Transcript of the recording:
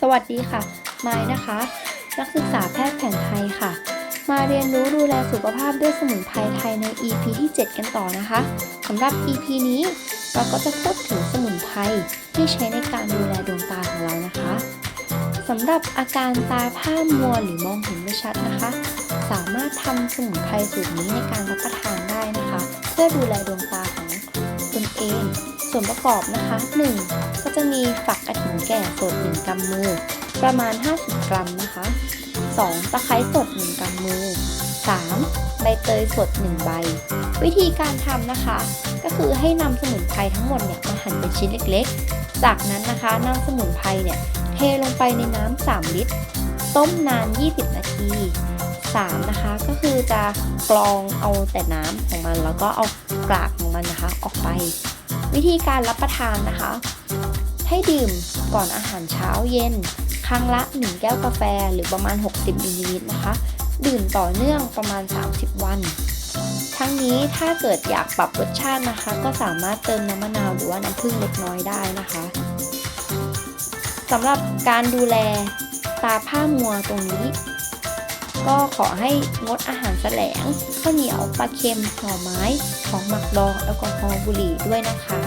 สวัสดีค่ะ ไม้นะคะ นักศึกษาแพทย์แผนไทยค่ะ มาเรียนรู้ดูแลสุขภาพด้วยสมุนไพรไทยใน EP ที่ 7 กันต่อนะคะสำหรับ EP นี้เราก็จะพูดถึงสมุนไพรที่ใช้ในการดูแลดวงตาของเรานะคะสำหรับอาการตาผ้ามัวหรือมองเห็นไม่ชัดนะคะ สามารถทำสมุนไพรสูตรนี้ในการรับประทานได้นะคะ เพื่อดูแลดวงตาของตนเอง ส่วนประกอบนะคะ 1. ก็จะมีฝักกระถิ่นแก่สด1กำมือ ประมาณ 50 กรัมนะคะ 2. ตะไคร้สด 1กำมือ 3. ใบเตยสด 1 ใบ วิธีการทำนะคะ ก็คือให้นำสมุนไพรทั้งหมดเนี่ยมาหั่นเป็นชิ้นเล็กๆ จากนั้นนะคะนำสมุนไพรเนี่ยเทลงไปในน้ำ3ลิตร ต้มนาน 20 นาที 3. นะคะก็คือจะกรองเอาแต่น้ำของมันแล้วก็เอากรากของมันนะคะออกไป วิธีการรับประทานนะคะ ให้ดื่มก่อนอาหารเช้าเย็น ครั้งละ 1 แก้วกาแฟหรือประมาณ 60มิลลิลิตรนะคะ ดื่มต่อเนื่องประมาณ 30 วัน ทั้งนี้ถ้าเกิดอยากปรับรสชาตินะคะ ก็สามารถเติมน้ำมะนาวหรือว่าน้ำผึ้งเล็กน้อยได้นะคะสำหรับการดูแลตาผ้ามัวตรงนี้ ก็ขอให้งดอาหารแสลงข้าวเหนียวปลาเค็มหน่อไม้ ของหมักดองแอลกอฮอล์บุหรี่ด้วยนะคะ